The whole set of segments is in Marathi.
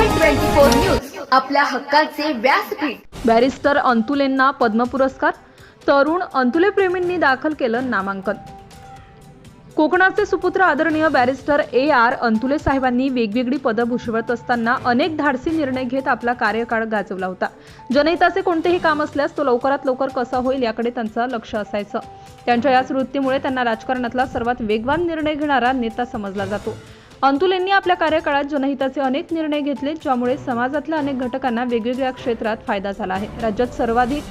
ट्वेंटी फोर न्यूज आपल्या हक्काचे व्यासपीठ. बॅरिस्टर अंतुलेंना पद्म पुरस्कार तरुण अंतुले प्रेमींनी दाखल केलं नामांकन. कोकणाचे सुपुत्र आदरणीय बॅरिस्टर ए आर अंतुले साहेबांनी वेगवेगळी पदं भूषवत असताना अनेक धाडसी निर्णय घेत आपला कार्यकाळ गाजवला होता. जनहिताचे कोणतेही काम असल्यास तो लवकरात लवकर कसा होईल याकडे त्यांचं लक्ष असायचं. त्यांच्या याच वृत्तीमुळे त्यांना राजकारणातला सर्वात वेगवान निर्णय घेणारा नेता समजला जातो. अंतुलेंनी आपल्या कार्यकाळात जनहिताचे अनेक निर्णय घेतले ज्यामुळे समाजातल्या अनेक घटकांना वेगवेगळ्या क्षेत्रात फायदा झाला आहे. राज्यात सर्वाधिक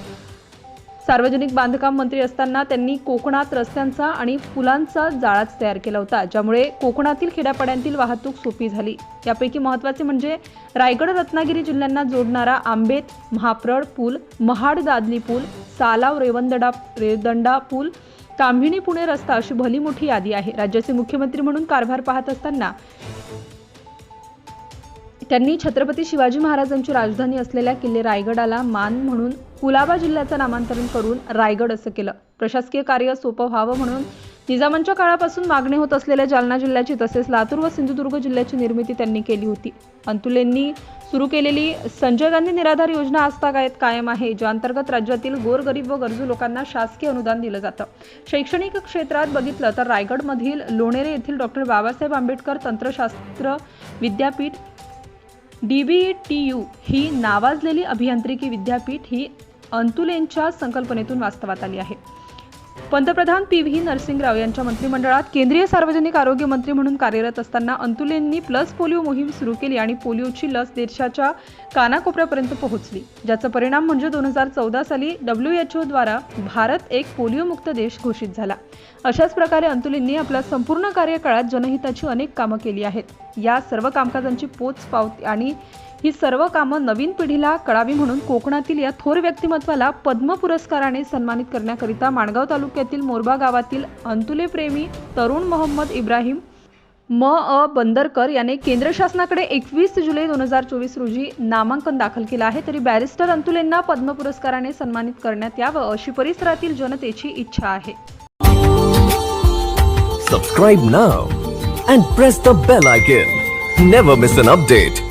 सार्वजनिक बांधकाम मंत्री असताना त्यांनी कोकणात रस्त्यांचा आणि पुलांचा जाळाच तयार केला होता ज्यामुळे कोकणातील खेड्यापाड्यांतील वाहतूक सोपी झाली. यापैकी महत्त्वाचे म्हणजे रायगड रत्नागिरी जिल्ह्यांना जोडणारा आंबेत महाप्रड पूल महाड दादली पूल सालाव रेवंदडा रेवदंडा पूल कांभिणी पुणे रस्ता अशी भली मोठी यादी आहे. राज्याचे मुख्यमंत्री म्हणून कारभार पाहत असताना त्यांनी छत्रपती शिवाजी महाराजांची राजधानी असलेल्या किल्ले रायगडाला मान म्हणून कुलाबा जिल्ह्याचं नामांतरण करून रायगड असं केलं. प्रशासकीय कार्य सोपं व्हावं म्हणून निजामांच्या काळापासून मागणी होत असलेल्या जालना जिल्ह्याची तसेच लातूर व सिंधुदुर्ग जिल्ह्याची निर्मिती त्यांनी केली होती. अंतुलेंनी सुरू केलेली संजय गांधी निराधार योजना आजतागायत कायम आहे ज्या अंतर्गत राज्यातील गोरगरीब व गरजू लोकांना शासकीय अनुदान दिलं जातं. शैक्षणिक क्षेत्रात बघितलं तर रायगडमधील लोणेरे येथील डॉक्टर बाबासाहेब आंबेडकर तंत्रशास्त्र विद्यापीठ डी बी टी यू ही नावाजलेली अभियांत्रिकी विद्यापीठ ही अंतुलेंच्या संकल्पनेतून वास्तवात आली आहे. पंतप्रधान पी व्ही नरसिंगराव यांच्या मंत्रिमंडळात केंद्रीय सार्वजनिक आरोग्य मंत्री म्हणून कार्यरत असताना अंतुलेंनी प्लस पोलिओ मोहीम सुरू केली आणि पोलिओची लस देशाच्या कानाकोपऱ्यापर्यंत पोहोचली ज्याचा परिणाम म्हणजे दोन हजार चौदा साली डब्ल्यू एच द्वारा भारत एक पोलिओमुक्त देश घोषित झाला. अशाच प्रकारे अंतुलेंनी आपल्या संपूर्ण कार्यकाळात जनहिताची अनेक कामं केली आहेत. या सर्व कामकाजांची पोच पावती आणि ही सर्व कामं नवीन पिढीला कळावी म्हणून कोकणातील या थोर व्यक्तिमत्वाला पद्म पुरस्काराने सन्मानित करण्याकरिता माणगाव तालुक्यातील मोरबा गावातील अंतुले प्रेमी तरुण मोहम्मद इब्राहिम म अ बंदरकर याने केंद्र शासनाकडे एकवीस जुलै दोन हजार चोवीस रोजी नामांकन दाखल केलं आहे. तरी बॅरिस्टर अंतुलेंना पद्म पुरस्काराने सन्मानित करण्यात यावं अशी परिसरातील जनतेची इच्छा आहे. Subscribe now and press the bell icon never miss an update